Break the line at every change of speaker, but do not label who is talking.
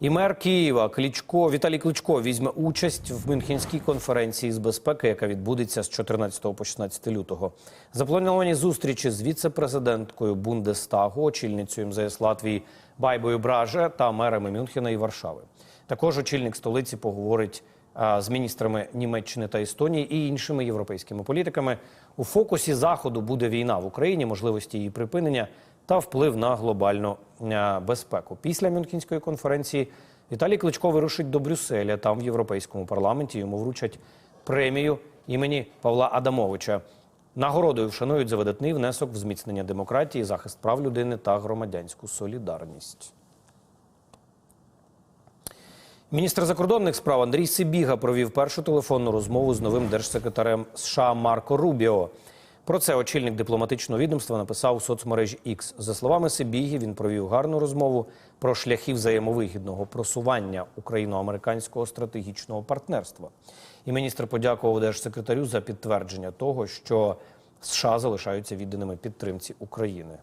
І мер Києва Кличко Віталій Кличко візьме участь в Мюнхенській конференції з безпеки, яка відбудеться з 14 по 16 лютого. Заплановані зустрічі з віце-президенткою Бундестагу, очільницею МЗС Латвії Байбою Браже та мерами Мюнхена і Варшави. Також очільник столиці поговорить з міністрами Німеччини та Естонії і іншими європейськими політиками. У фокусі заходу буде війна в Україні, можливості її припинення та вплив на глобальну е, безпеку. Після Мюнхенської конференції Віталій Кличко вирушить до Брюсселя. Там в європейському парламенті йому вручать премію імені Павла Адамовича. Нагородою вшанують за видатний внесок в зміцнення демократії, захист прав людини та громадянську солідарність. Міністр закордонних справ Андрій Сибіга провів першу телефонну розмову з новим держсекретарем США Марко Рубіо. Про це очільник дипломатичного відомства написав у соцмережі X. За словами Сибіги, він провів гарну розмову про шляхи взаємовигідного просування україно-американського стратегічного партнерства. І міністр подякував держсекретарю за підтвердження того, що США залишаються відданими підтримці України.